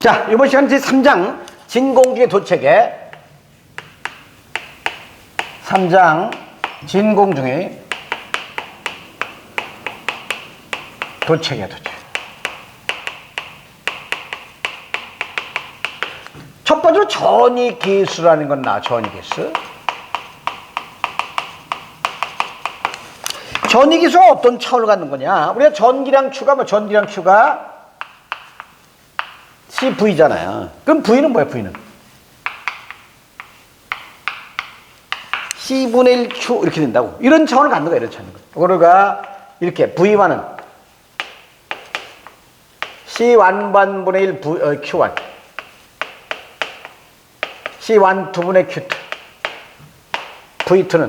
자, 이번 시간 제3장 진공중의 도체계 3장 진공중의 도체계 도체 첫 번째로 전이 기수라는 건 나, 전이 기수. 전이 기수가 어떤 차원을 갖는 거냐? 우리가 전기량 Q가 뭐 전기량 Q가 CV잖아요. 그럼 V는 뭐야, V는? C분의 1 Q 이렇게 된다고. 이런 차원을 갖는 거야, 이런 차원을. 이거가 이렇게 V1은 C1반분의 1 v, 어, Q1 C1 2분의 Q2 V2는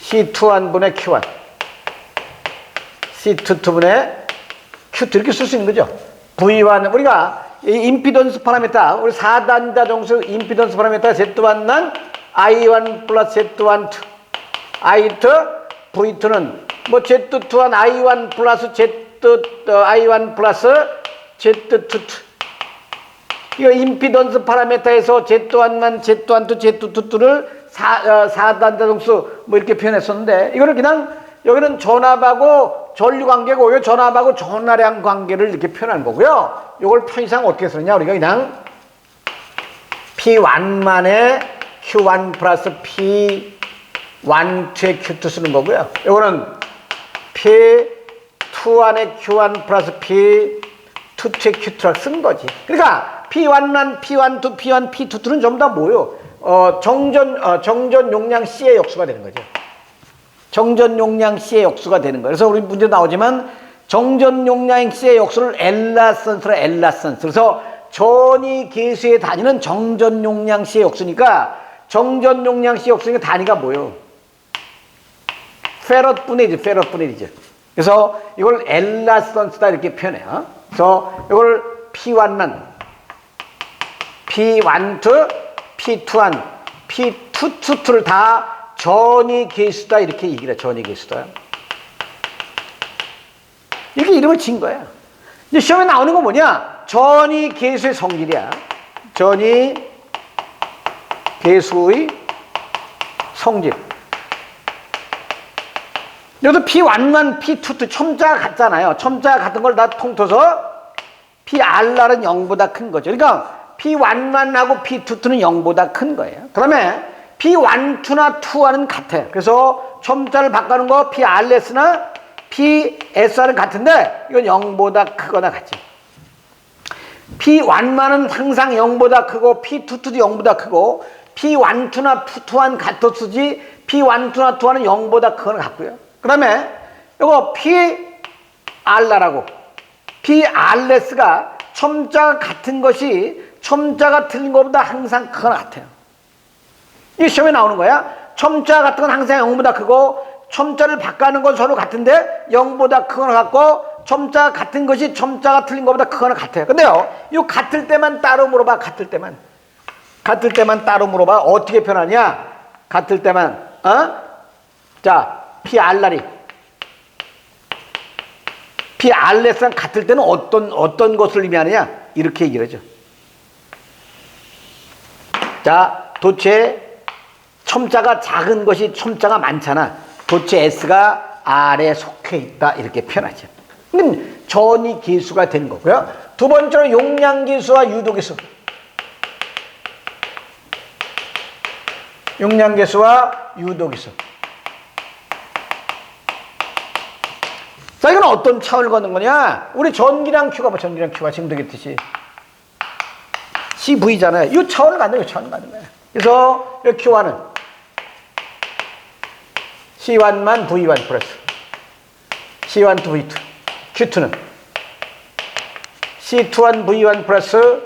C2 1분의 Q1 C2 2분의 Q2 이렇게 쓸 수 있는 거죠. V1 우리가 이 임피던스 파라미터 우리 4단자 정수 임피던스 파라미터 Z1난 I1 플러스 Z1 2 I2 V2는 뭐 Z2 1 I1 플러스 Z 어, I1 플러스 Z2 2 이거 임피던스 파라미터에서 Z1만 Z1 2 Z2 2를 4, 어, 4단자 정수 뭐 이렇게 표현했었는데 이거를 그냥 여기는 전압하고 전류 관계고 여기 전압하고 전하량 관계를 이렇게 표현한 거고요. 이걸 편의상 어떻게 쓰느냐 우리가 그냥 P1만의 Q1 플러스 P1 2의 Q2 쓰는 거고요. 이거는 P2안의 Q1 플러스 P2 2의 Q2라 쓴 거지. 그러니까 P1만 P1 2, P1, P2 2는 전부 다 뭐요? 어, 정전 어, 정전 용량 C의 역수가 되는 거죠. 정전 용량 C의 역수가 되는 거예요. 그래서 우리 문제 나오지만 정전 용량 C의 역수를 엘라선스라 엘라선스. 그래서 전이 계수의 단위는 정전 용량 C의 역수니까 정전 용량 C의 역수니까 단위가 뭐예요? 페럿 1이죠. 페럿 1이죠. 그래서 이걸 엘라선스다 이렇게 표현해요. 그래서 이걸 P1만 P1, 2, P2, 1, P2, 2, 2를 다 전이 계수다 이렇게 얘기를 해. 전이 계수다. 이렇게 이름을 진 거야. 이제 시험에 나오는 건 뭐냐? 전이 계수의 성질이야. 전이 계수의 성질. 여기도 P1만 P2, 첨자가 같잖아요. 첨자가 같은 걸 다 통틀어서 PR날은 0보다 큰 거죠. 그러니까 P1만 하고 P2는 0보다 큰 거예요. 그러면 P1, 2나 2와는 같아. 그래서 첨자를 바꾸는 거 PRS나 PSR은 같은데 이건 0보다 크거나 같지. P1만은 항상 0보다 크고 P2, 2도 0보다 크고 P1, 2나 2한 같아 쓰지 P1, 2나 2와는 0보다 크거나 같고요. 그 다음에 이거 PR라고 PRS가 첨자가 같은 것이 첨자가 틀린 것보다 항상 크거나 같아요. 이 시험에 나오는 거야. 첨자 같은 건 항상 0보다 크고 첨자를 바꾸는 건 서로 같은데 0보다 크거나 같고 첨자 같은 것이 첨자가 틀린 것보다 크거나 같아요. 근데요. 이 같을 때만 따로 물어봐. 같을 때만. 같을 때만 따로 물어봐. 어떻게 표현하냐? 같을 때만. 어? 자, PR날이 PRS랑 같을 때는 어떤 어떤 것을 의미하느냐? 이렇게 얘기를 하죠. 자, 도체 첨자가 작은 것이 첨자가 많잖아. 도체 S가 R에 속해 있다. 이렇게 표현하죠. 그럼 전이 기수가 되는 거고요. 두 번째로 용량 기수와 유도 기수. 용량 기수와 유도 기수. 자, 이건 어떤 차원을 걷는 거냐? 우리 전기량 Q가 뭐 전기량 Q가 지금 되겠듯이. CV잖아요. 이 차원을 갖는 거예요. 차원을 갖는 거예요. 그래서 이 Q1은 C1만 V1 플러스. C1 to V2 Q2는? C21 V1 플러스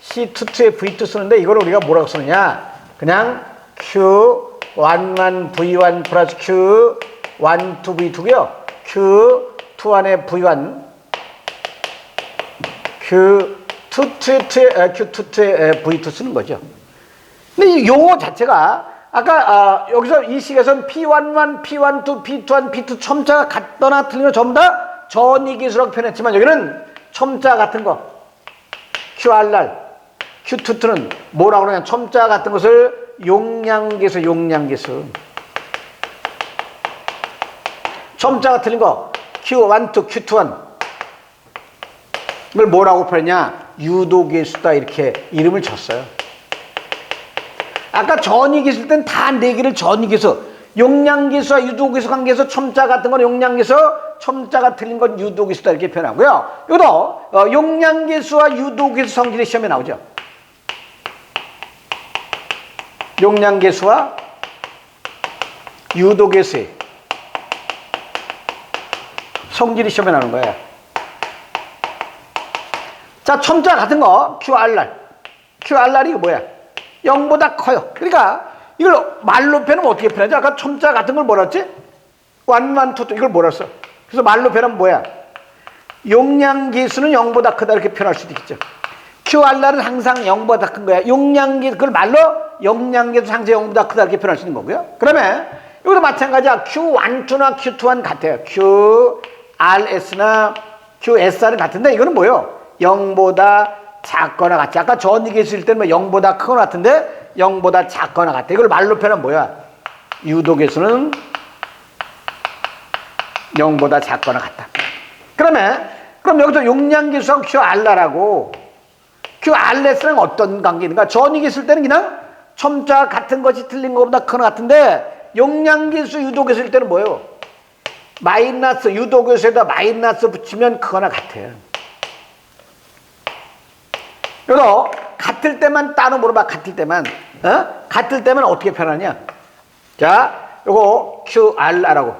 C22의 V2 쓰는데 이걸 우리가 뭐라고 쓰느냐? 그냥 Q1만 V1 플러스 Q1 to V2고요. Q21의 V1 Q22의 Q22의 V2 쓰는 거죠. 근데 이 용어 자체가 아까 아, 여기서 이 식에서는 P11, P12, P21, P2 첨자가 같거나 틀리면 전부 다 전이기수라고 표현했지만 여기는 첨자 같은 거 QRR, Q22는 뭐라고 그러냐. 첨자 같은 것을 용량계수, 용량계수. 첨자가 틀린 거 Q12, Q21. 이걸 뭐라고 표현했냐? 유도계수다 이렇게 이름을 줬어요. 아까 전이계수일 땐 다 네 개를 전이계수. 용량계수와 유도계수 관계에서 첨자 같은 건 용량계수, 첨자가 틀린 건 유도계수다 이렇게 표현하고요. 이것도 어, 용량계수와 유도계수 성질의 시험에 나오죠. 용량계수와 유도계수의 성질이 시험에 나오는 거예요. 자, 첨자 같은 거 QRR. QRR이 뭐야? 0보다 커요. 그러니까 이걸 말로 표현하면 어떻게 표현하지? 아까 첨자 같은 걸 뭐라 했지? 완만투 이걸 뭐라 했어? 그래서 말로 표현하면 뭐야? 용량 계수는 0보다 크다 이렇게 표현할 수도 있겠죠. QRR은 항상 0보다 큰 거야. 용량계 그걸 말로 용량 계수 항상 0보다 크다 이렇게 표현할 수 있는 거고요. 그러면 이것도 마찬가지야. Q12나 Q21 같아요. QRS나 QSR은 같은데 이거는 뭐예요? 0보다 작거나 같지. 아까 전이계수일 때는 뭐 0보다 크거나 같은데 0보다 작거나 같아. 이걸 말로 표현하면 뭐야? 유도계수는 0보다 작거나 같다. 그러면 그럼 여기서 용량계수하고 QR라고 QRS랑 어떤 관계인가? 전이계수일 때는 그냥 첨자 같은 것이 틀린 것보다 크거나 같은데 용량계수, 유도계수일 때는 뭐예요? 마이너스, 유도계수에다 마이너스 붙이면 크거나 같아요. 그래서 같을 때만 따로 물어봐. 같을 때만. 어? 같을 때만 어떻게 표현하냐? 자, 요거 QR라고.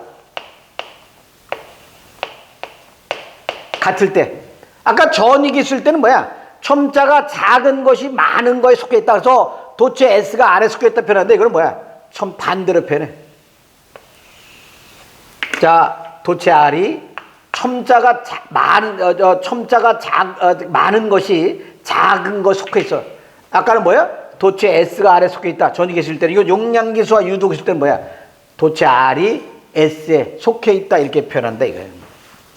같을 때. 아까 전이기 쓸 때는 뭐야? 첨자가 작은 것이 많은 거에 속해 있다. 그래서 도체 S가 R에 속해 있다 표현하는데 이건 뭐야? 참 반대로 표현해. 자, 도체 R이 첨자가 자, 많은 어, 저, 첨자가 작, 어, 많은 것이 작은 거 속해 있어. 아까는 뭐야? 도체 S가 R에 속해 있다. 전이 계실 때는 이거 용량계수와 유도 계실 때는 뭐야? 도체 R이 S에 속해 있다 이렇게 표현한다 이거예요.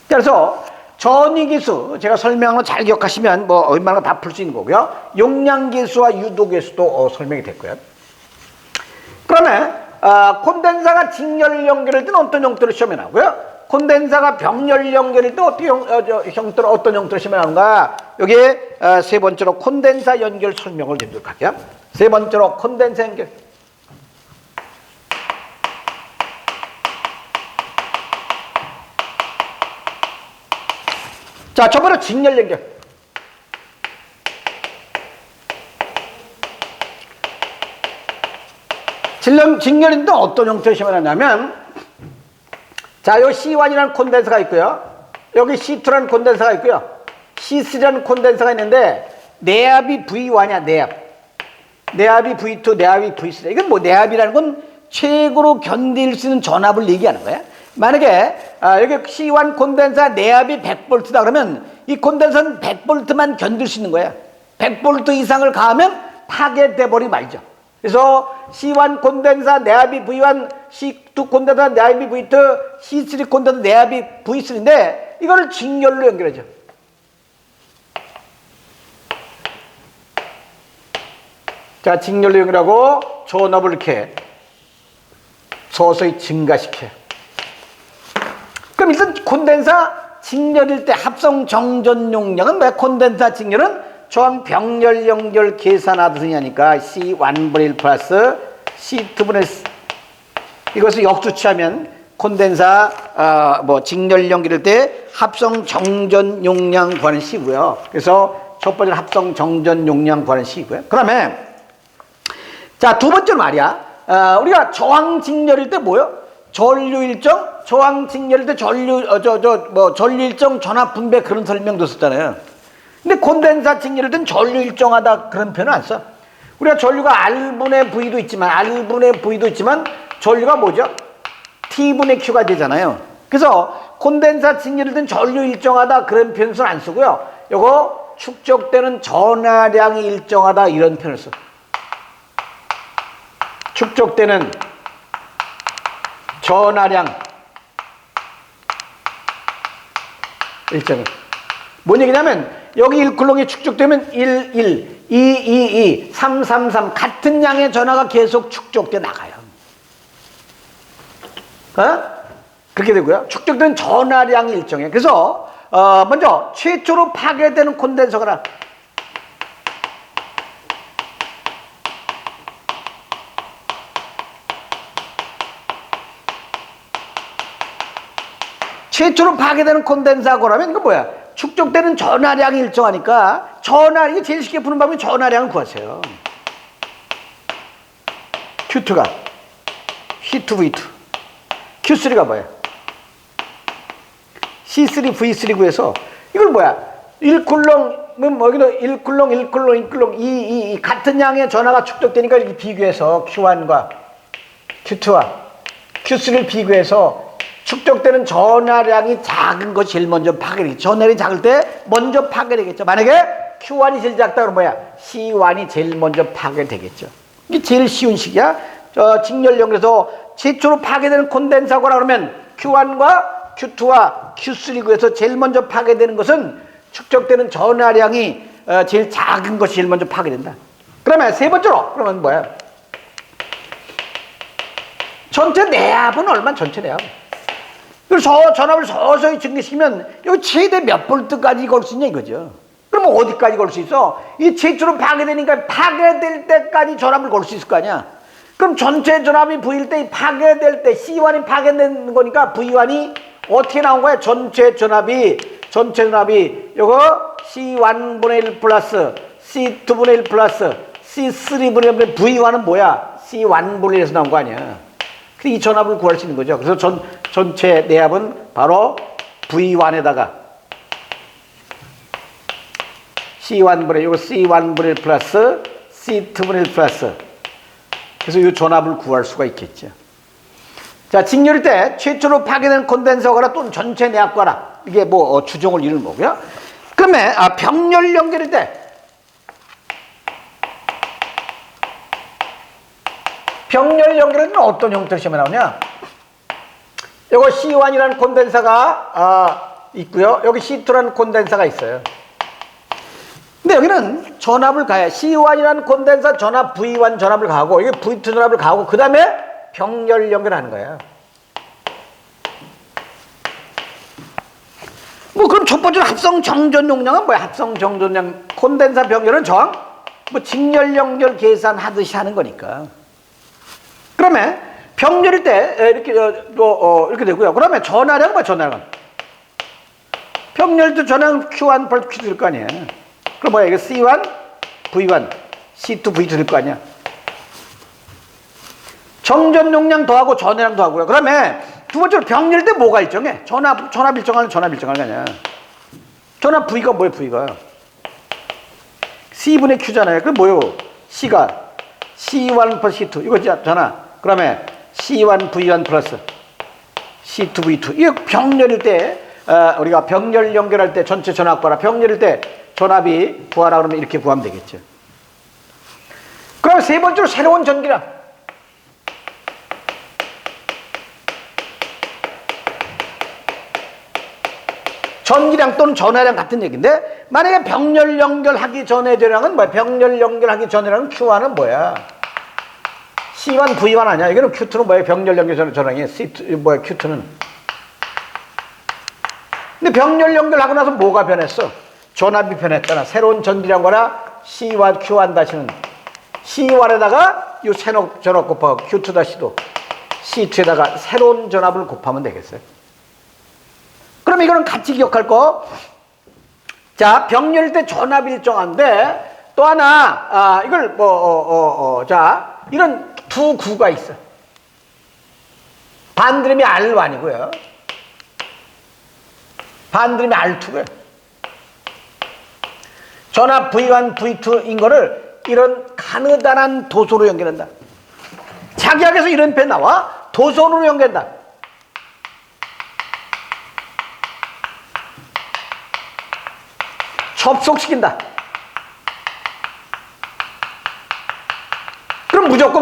그래서 전이계수 제가 설명한 거잘 기억하시면 뭐 얼마나 다 풀 수 있는 거고요. 용량계수와 유도계수도 어, 설명이 됐고요. 그러면 어, 콘덴사가 직렬 연결할 때는 어떤 형태로 시험에 나오고요. 콘덴사가 병렬 연결일 때 어떻게 형, 어, 저, 형태로 어떤 형태로 나오는가? 여기에 어, 세 번째로 콘덴사 연결 설명을 드리도록 할게요. 세 번째로 콘덴사 연결. 자, 저번에 직렬 연결. 직렬, 직렬인데 어떤 형태로 나냐면 자, 요 C1이라는 콘덴서가 있고요. 여기 C2라는 콘덴서가 있고요. C3라는 콘덴서가 있는데 내압이 V1이야, 내압. 내압이 V2, 내압이 V3. 이건 뭐 내압이라는 건 최고로 견딜 수 있는 전압을 얘기하는 거야. 만약에 아, 여기 C1 콘덴서 내압이 100V다 그러면 이 콘덴서는 100V만 견딜 수 있는 거야. 100V 이상을 가하면 파괴돼 버리 말죠. 그래서 C1 콘덴서 내압이 V1, C2 콘덴서 내압이 V2, C3 콘덴서 내압이 V3인데 이거를 직렬로 연결하죠. 자, 직렬로 연결하고 전압을 이렇게 서서히 증가시켜요. 그럼 일단 콘덴사 직렬일 때 합성 정전 용량은 왜 콘덴사 직렬은 저항 병렬 연결 계산하듯이 하니까 C1분의 1 플러스 C2분의 1 이것을 역수치하면 콘덴사 어, 뭐 직렬 연결일 때 합성 정전 용량 구하는 C고요. 그래서 첫 번째는 합성 정전 용량 구하는 C고요. 그다음에 자, 두 번째로 말이야. 어, 우리가 저항 직렬일 때 뭐요? 전류 일정, 저항 직렬일 때 전류, 어, 저, 저, 뭐, 전류 일정 전압 분배 그런 설명도 썼잖아요. 근데 콘덴사 직렬일 땐 전류 일정하다 그런 표현 안 써. 우리가 전류가 R분의 V도 있지만, R분의 V도 있지만, 전류가 뭐죠? T분의 Q가 되잖아요. 그래서 콘덴사 직렬일 땐 전류 일정하다 그런 표현을 안 쓰고요. 요거 축적되는 전하량이 일정하다 이런 표현을 써. 축적되는 전하량 일정은 뭔 얘기냐면 여기 1쿨롱이 축적되면 1, 1, 2, 2, 2, 3, 3, 3 같은 양의 전하가 계속 축적돼 나가요. 어? 그렇게 되고요. 축적된 전하량이 일정해. 그래서 어, 먼저 최초로 파괴되는 콘덴서가 최초로 파괴되는 콘덴사고라면 그 뭐야? 축적되는 전하량이 일정하니까 전하 이게 제일 쉽게 푸는 방법이 전하량을 구하세요. Q2가 C2V2 Q3가 뭐야? C3 V3 구해서 이걸 뭐야? 1쿨롱 뭐 여기도 1쿨롱 1쿨롱 1쿨롱 이, 이, 이 같은 양의 전하가 축적되니까 이렇게 비교해서 Q1과 Q2와 Q3를 비교해서 축적되는 전하량이 작은 것이 제일 먼저 파괴되겠죠. 전하량이 작을 때 먼저 파괴되겠죠. 만약에 Q1이 제일 작다 그러면 뭐야? C1이 제일 먼저 파괴되겠죠. 이게 제일 쉬운 식이야. 저 직렬연결에서 최초로 파괴되는 콘덴사고라 그러면 Q1과 Q2와 Q3 구에서 제일 먼저 파괴되는 것은 축적되는 전하량이 어, 제일 작은 것이 제일 먼저 파괴된다. 그러면 세 번째로 그러면 뭐야? 전체 내압은 얼마? 전체 내압. 그래서 전압을 서서히 증가시키면 여기 최대 몇 볼트까지 걸 수 있냐 이거죠. 그러면 어디까지 걸 수 있어? 이 최초로 파괴되니까 파괴될 때까지 전압을 걸 수 있을 거 아니야. 그럼 전체 전압이 V일 때 파괴될 때 C1이 파괴되는 거니까 V1이 어떻게 나온 거야? 전체 전압이 전체 전압이 요거 C1분의 1 플러스 C2분의 1 플러스 C3분의 1 V1은 뭐야? C1분의 1에서 나온 거 아니야. 이 전압을 구할 수 있는 거죠. 그래서 전, 전체 내압은 바로 V1에다가 C1분의 이거 C1분의 1 플러스 C2분의 1 플러스 그래서 이 전압을 구할 수가 있겠죠. 자, 직렬일 때 최초로 파괴된 콘덴서거나 또는 전체 내압과라 이게 뭐 어, 주종을 이루는 거고요. 그러면 아, 병렬 연결일 때 병렬 연결은 어떤 형태로 시험에 나오냐? 이거 C1이라는 콘덴사가 아, 있고요. 여기 C2라는 콘덴사가 있어요. 근데 여기는 전압을 가해 C1이라는 콘덴사 전압 V1 전압을 가하고 이게 V2 전압을 가하고 그 다음에 병렬 연결하는 거예요. 뭐 그럼 첫 번째로 합성 정전 용량은 뭐야? 합성 정전량 콘덴사 병렬은 정, 뭐 직렬 연결 계산하듯이 하는 거니까. 그러면 병렬일 때 이렇게 어, 또 어, 이렇게 되고요. 그러면 전하량 뭐 전하량? 병렬 때 전하량 Q1 벌 Q 될거 아니에요. 그럼 뭐야 이거 C1, V1, C2, V2 될 거 아니야? 정전 용량 더하고 전하량 더하고요. 그러면 두 번째로 병렬 때 뭐가 일정해? 전압 전압 일정하는 전압 일정하는 거 아니야? 전압 V가 뭐예요? V가 C분의 Q잖아요. 그럼 뭐요? C가 C1 플러스 C2 이거 전압. 그러면 C1 V1 플러스 C2 V2 이거 병렬일 때 어, 우리가 병렬 연결할 때 전체 전압과라 병렬일 때 전압이 구하라 그러면 이렇게 구하면 되겠죠. 그럼 세 번째로 새로운 전기량 전기량 또는 전하량 같은 얘기인데 만약에 병렬 연결하기 전의 전량은 뭐야? 병렬 연결하기 전이라는 Q1은 뭐야? C1, V1 아니야? 이거는 Q2는 뭐야? 병렬 연결 전 전량이 C2 뭐야? Q2는 근데 병렬 연결하고 나서 뭐가 변했어? 전압이 변했잖아. 새로운 전기량과나 C1, Q1 다시는 C1에다가 이 새로 전압 곱하고 Q2 다시도 C2에다가 새로운 전압을 곱하면 되겠어요. 그럼 이거는 같이 기억할 거. 자, 병렬 때 전압 일정한데 또 하나 아, 이걸 뭐 어, 어, 어, 자, 이런 두 구가 있어. 반드림이 R1이고요. 반드림이 R2고요. 전압 V1, V2인 거를 이런 가느다란 도소로 연결한다. 자기학에서 이런 배 나와 도선으로 연결한다. 접속시킨다.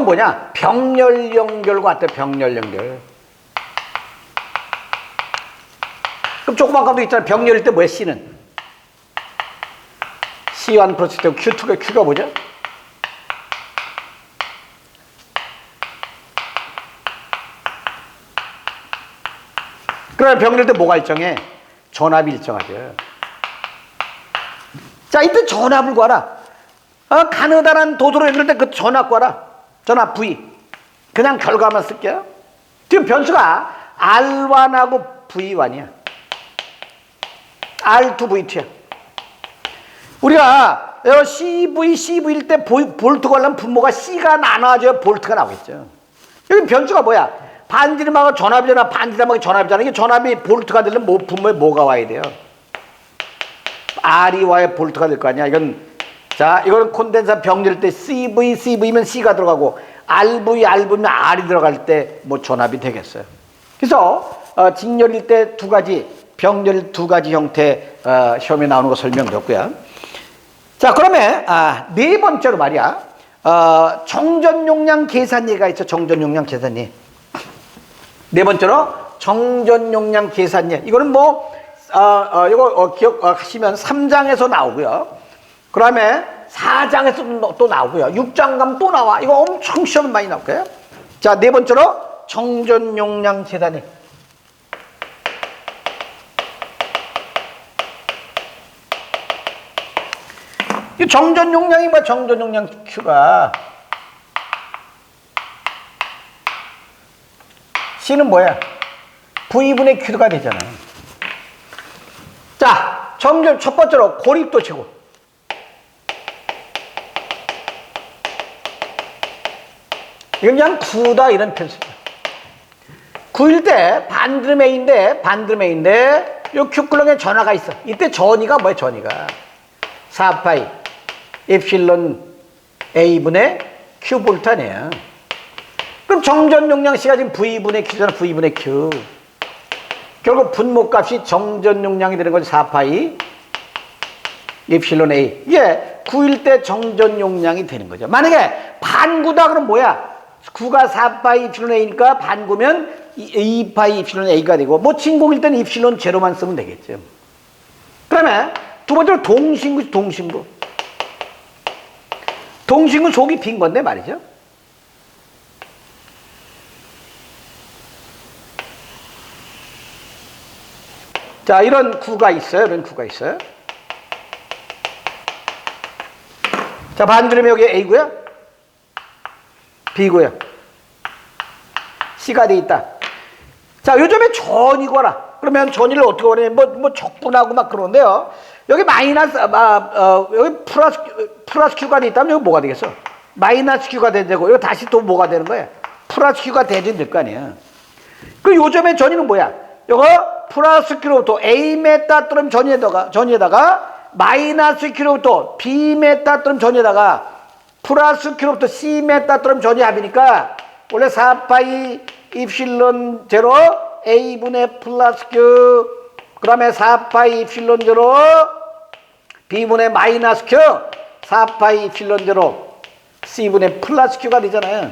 뭐냐? 병렬 연결과 같아, 병렬 연결. 그럼 조그만 감도 있잖아. 병렬일 때 뭐야, C는? C1 플러스 되고 Q2가 Q가 뭐죠? 그러면 병렬 때 뭐가 일정해? 전압이 일정하죠. 자, 이때 전압을 구하라. 어, 가느다란 도도로 연결될 그 전압 구하라. 전압 V. 그냥 결과만 쓸게요. 지금 변수가 R1하고 V1이야. R2V2야. 우리가 어, CV, CV일 때 보- 볼트 걸려면 분모가 C가 나눠져야 볼트가 나오겠죠. 여기 변수가 뭐야? 반지름하고 전압이잖아. 반지름하고 전압이잖아. 이게 전압이 볼트가 되려면 뭐, 분모에 뭐가 와야 돼요? R이 와야 볼트가 될 거 아니야. 이건 자, 이거는 콘덴사 병렬 때 CV, CV면 C가 들어가고 RV, RV면 R이 들어갈 때 뭐 전압이 되겠어요. 그래서 어, 직렬일 때 두 가지 병렬 두 가지 형태 어, 시험에 나오는 거 설명드렸고요. 자, 그러면 아, 네 번째로 말이야. 어, 정전 용량 계산예가 있죠. 정전 용량 계산예. 네 번째로 정전 용량 계산예. 이거는 뭐 어, 어, 이거 어, 기억하시면 3장에서 나오고요. 그 다음에 4장에서 또 나오고요. 6장 가면 또 나와. 이거 엄청 시험 많이 나올 거예요. 자, 네 번째로 정전 용량 계산예. 이 정전 용량이 뭐야? 정전 용량 Q가 C는 뭐야? V분의 Q가 되잖아. 자, 정전 첫 번째로 고립도 치고. 그냥 구다 이런 편수죠. 구일 때 반드름에인데 반드름에인데 요 Q클럭에 전화가 있어. 이때 전이가 뭐야? 전이가 4파이 엡실론 A분의 Q 볼트 아니에요. 그럼 정전 용량 C가 지금 V분의 Q잖아. V분의 Q. 결국 분모값이 정전 용량이 되는 거지 4파이 엡실론 A. 이게 9일 때 정전 용량이 되는 거죠. 만약에 반구다 그럼 뭐야? 9가 4파이 엡실론 A니까 반구면 2파이 엡실론 A가 되고 뭐 진공일 때는 엡실론 제로만 쓰면 되겠죠. 그러면 두 번째로 동신구 동신구. 동신구 속이 빈 건데 말이죠. 자, 이런 구가 있어요. 이런 구가 있어요. 자, 반드름이 여기 A고요. B고요. C가 돼 있다. 자, 요즘에 전이거라. 그러면 전이를 어떻게 원해? 뭐, 뭐 적분하고 막 그러는데요. 여기 마이너스, 아, 어, 여기 플러스, 플러스 Q가 돼 있다면 여기 뭐가 되겠어? 마이너스 Q가 되고, 이거 다시 또 뭐가 되는 거야? 플러스 Q가 되든 될거 아니야. 그 요즘에 전이는 뭐야? 이거 플러스 Q로부터 A 메타 또는 전에다가, 전에다가 마이너스 Q로부터 B 메타 또는 전에다가 플러스 Q로부터 C 메타 또는 전이 합이니까 원래 4파이 입실론 제로 A분의 플러스 Q 그 다음에 4파이 입실론 제로 B분의 마이너스 Q 4파이 입실론 제로 C분의 플러스 Q가 되잖아요.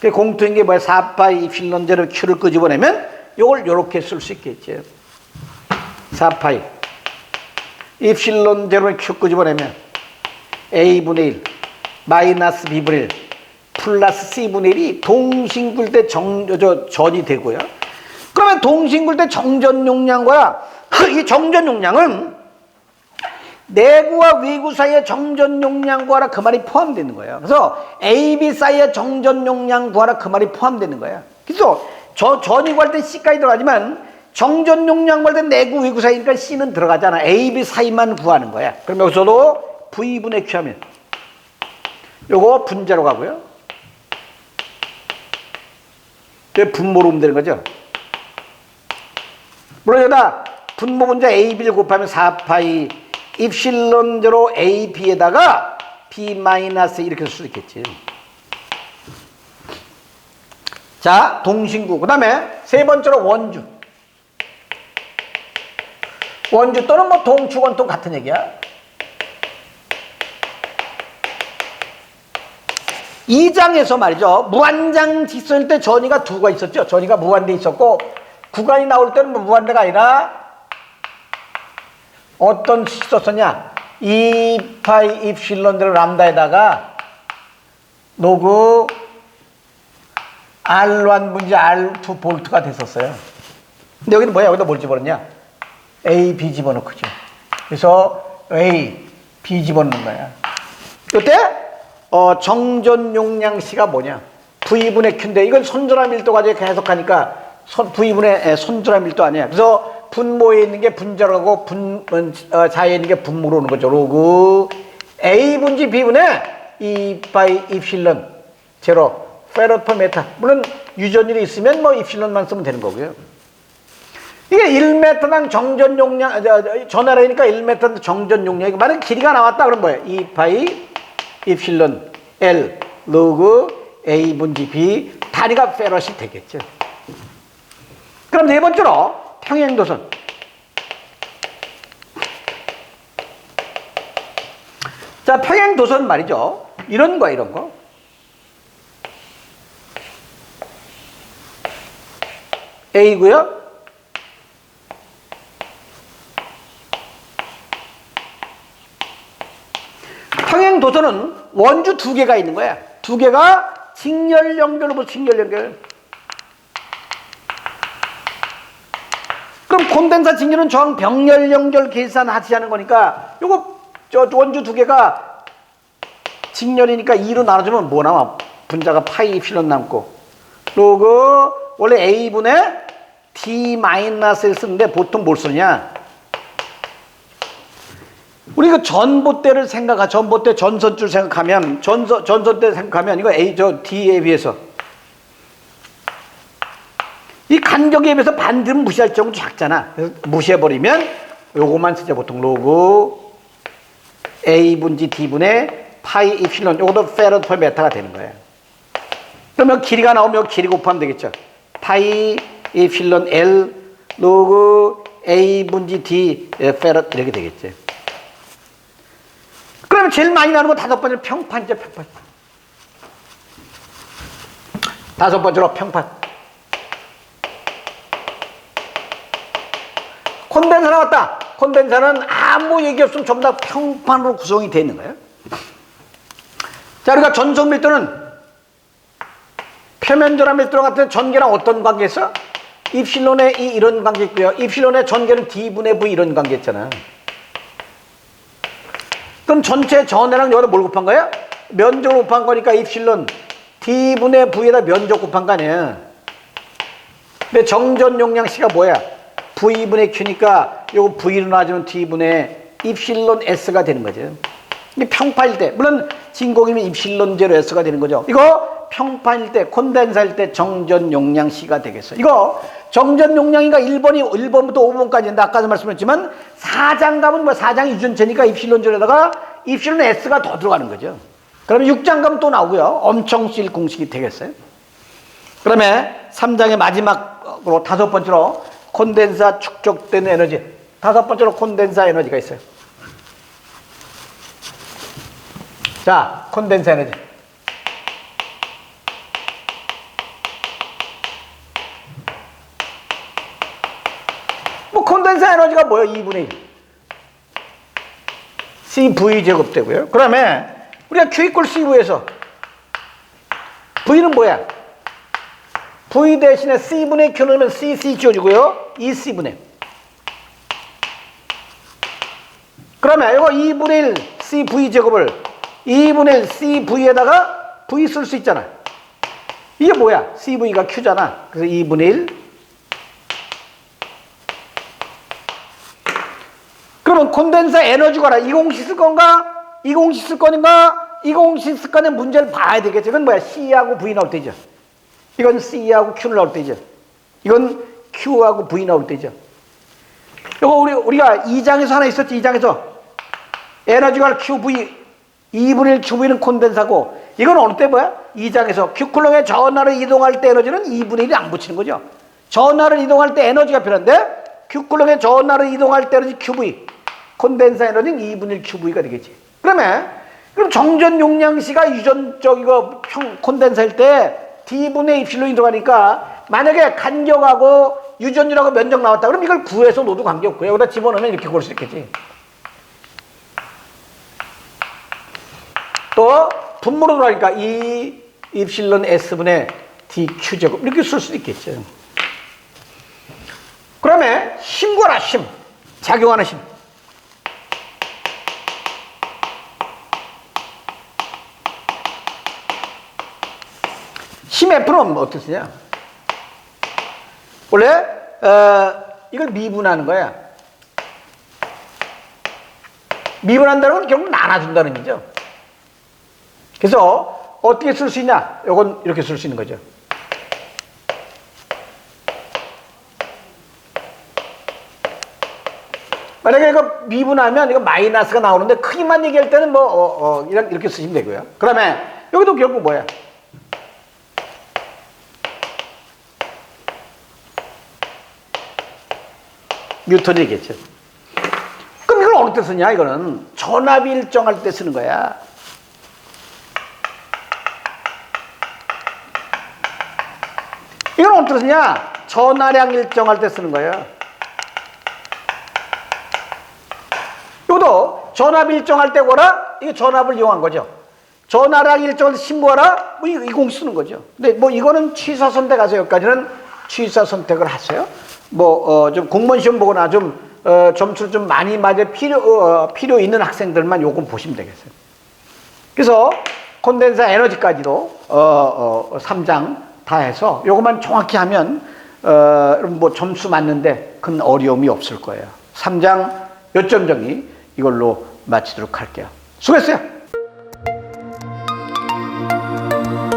그 공통인 게 뭐야? 4파이 입실론 제로 Q를 끄집어내면 요걸 요렇게 쓸 수 있겠죠. 4파이 입실론 제로를 Q 끄집어내면 A분의 1 마이너스 B분의 1 플러스 C분의 1이 동신굴 때 정, 저, 전이 되고요. 그러면 동신굴 때 정전 용량과 이 정전 용량은 내구와 외구 사이의 정전 용량 구하라 그 말이 포함되는 거예요. 그래서 A, B 사이의 정전 용량 구하라 그 말이 포함되는 거예요. 그래서 저 전이 구할 때 C까지 들어가지만 정전 용량 구할 때 내구, 외구 사이니까 C는 들어가잖아. A, B 사이만 구하는 거야. 그럼 여기서도 V분의 Q 하면 요거 분자로 가고요. 그게 분모로 오면 되는 거죠. 물론 여기다 분모 분자 A, B를 곱하면 4파이 입실론 제로 A, B에다가 B 마이너스 이렇게 쓸 수 있겠지. 자, 동신구. 그 다음에 세 번째로 원주. 원주 또는 뭐 동축원통 같은 얘기야. 이장에서 말이죠. 무한장 직선일 때 전이가 두가 있었죠. 전이가 무한대 있었고 구간이 나올 때는 뭐 무한대가 아니라 어떤 썼었냐? 2파이 입실론대로 람다에다가 로그 R1 분지 R2 볼트가 됐었어요. 근데 여기는 뭐야? 여기다 뭘 집어넣냐? A, B 집어넣고죠. 그래서 A, B 집어넣는 거야. 이때 어, 정전 용량시가 뭐냐? V분의 Q인데 이건 손절한 밀도 가지고 해석하니까 손, V분의 에, 손절한 밀도 아니야. 그래서 분모에 있는 게 분자라고 분, 어, 자에 있는 게 분모로 오는 거죠. 로그 A 분지 B분의 2파이 입실론 제로 페로토메타 물론 유전율이 있으면 뭐 입실론만 쓰면 되는 거고요. 이게 1m당 정전 용량, 아, 저, 저, 전화라니까 1m 정전 용량. 만약 길이가 나왔다 그러면 뭐예요? 2 파이 입실론 L 로그 A 분지 B 단위가 페럿이 되겠죠. 그럼 네 번째로 평행도선. 자, 평행도선 말이죠. 이런 거, 이런 거. A고요. 평행 도선은 원주 두 개가 있는 거야. 두 개가 직렬 연결로 직렬 연결. 그럼 콘덴사 직렬은 저항 병렬 연결 계산하지 않은 거니까 요거 저 원주 두 개가 직렬이니까 2로 나눠주면 뭐 남아? 분자가 파이 필론 남고 로그 원래 A분의 D 마이너스를 쓰는데 보통 뭘 쓰냐? 우리가 전봇대를 생각하 전봇대 전선줄 생각하면 전선 전선대 생각하면 이거 A 저 D에 비해서 이 간격에 비해서 반드는 무시할 정도 작잖아. 그래서 무시해 버리면 요것만 쓰자 보통 로그 A 분지 D 분의 파이 이필론 요것도 페러토 메타가 되는 거예요. 그러면 길이가 나오면 길이 곱하면 되겠죠. 파이 이필론 L 로그 A 분지 D 페러 이렇게 되겠죠. 그러면 제일 많이 나는 거 다섯 번째로 평판이죠, 평판. 다섯 번째로 평판. 콘덴사 나왔다. 콘덴사는 아무 얘기 없으면 전부 다 평판으로 구성이 되어 있는 거예요. 자, 우리가 전속 밀도는 표면전압 밀도 같은 전개랑 어떤 관계 있어? 입실론에 이 이런 관계 있고요. 입실론의 전개는 D분의 V 이런 관계 있잖아. 그럼 전체 전해랑 여기다 뭘 곱한 거야? 면적을 곱한 거니까 입실론 D분의 V에다 면적 곱한 거 아니야. 근데 정전 용량씨가 뭐야? V분의 Q니까 요거 V로 나눠주면 D분의 입실론 S가 되는 거죠. 이게 평파일 때, 물론 진공이면 입실론 제로 S가 되는 거죠. 이거 평파일 때, 콘덴사일 때 정전 용량 C가 되겠어. 이거 정전 용량이가 1번이 1번부터 5번까지인데 아까도 말씀했지만 4장 가면 뭐 4장이 유전체니까 입실론 제로에다가 입실론 S가 더 들어가는 거죠. 그러면 6장 가면 또 나오고요. 엄청 쓸 공식이 되겠어요. 그다음에 3장의 마지막으로 다섯 번째로 콘덴사 축적된 에너지. 다섯 번째로 콘덴사 에너지가 있어요. 자, 콘덴사 에너지. 뭐 콘덴사 에너지가 뭐예요? 2분의 1. CV 제곱 되고요. 그 다음에 우리가 Q 이퀄 CV에서 V는 뭐야? V 대신에 C분의 Q 넣으면 CC 지워지고요. 2C분의. 그러면 이거 2분의 1 CV 제곱을 2분의 1 CV에다가 V 쓸 수 있잖아. 이게 뭐야? CV가 Q잖아. 그래서 2분의 1 그러면 콘덴사 에너지가 이 공식 쓸 건가? 이 공식 쓸 거는가? 이 공식 쓸 거는 문제를 봐야 되겠죠. 이건 뭐야? C하고 V 나올 때죠. 이건 C하고 Q를 나올 때죠. 이건 Q하고 V 나올 때죠. 이거 우리, 우리가 2장에서 하나 있었지, 2장에서. 에너지가 QV, 2분의 1 QV는 콘덴사고, 이건 어느 때 뭐야? 2장에서 Q쿨롱의 전하를 이동할 때 에너지는 2분의 1이 안 붙이는 거죠. 전하를 이동할 때 에너지가 필요한데, Q쿨롱의 전하를 이동할 때 에너지 QV, 콘덴사 에너지는 2분의 1 QV가 되겠지. 그러면, 그럼 정전 용량시가 유전적이고 평, 콘덴사일 때 D분의 입실로 들어가니까 만약에 간격하고 유전율하고 면적 나왔다 그럼 이걸 구해서 놓도 관계없고요. 여기다 집어넣으면 이렇게 고를 수 있겠지. 또 분모로 들어가니까 E 입실론 S분의 DQ 제곱 이렇게 쓸 수도 있겠죠. 그러면 힘구하라 힘. 작용하는 힘. F는 어떻게 쓰냐? 원래 어, 이걸 미분하는 거야. 미분한다는 건 결국 나눠준다는 얘기죠. 그래서 어떻게 쓸 수 있냐? 이건 이렇게 쓸 수 있는 거죠. 만약에 이거 미분하면 이거 마이너스가 나오는데 크기만 얘기할 때는 뭐 어, 어, 이렇게 쓰시면 되고요. 그러면 여기도 결국 뭐야? 뉴턴 얘기했죠. 그럼 이걸 어떻게 쓰냐? 이거는 전압이 일정할 때 쓰는 거야. 이건 어떻게 쓰냐? 전하량 일정할 때 쓰는 거예요. 이것도 전압 일정할 때 뭐라? 이게 전압을 이용한 거죠. 전하량 일정할 때 신고하라? 뭐 이, 공 쓰는 거죠. 근데 뭐 이거는 취사 선택하세요. 여기까지는 취사 선택을 하세요. 뭐, 어, 좀 공무원 시험 보거나 좀, 어, 점수를 좀 많이 맞을 필요, 어, 필요 있는 학생들만 요건 보시면 되겠어요. 그래서 콘덴사 에너지까지도, 어, 어, 3장 다 해서 요것만 정확히 하면, 어, 뭐 점수 맞는데 큰 어려움이 없을 거예요. 3장 요점 정리 이걸로 마치도록 할게요. 수고했어요.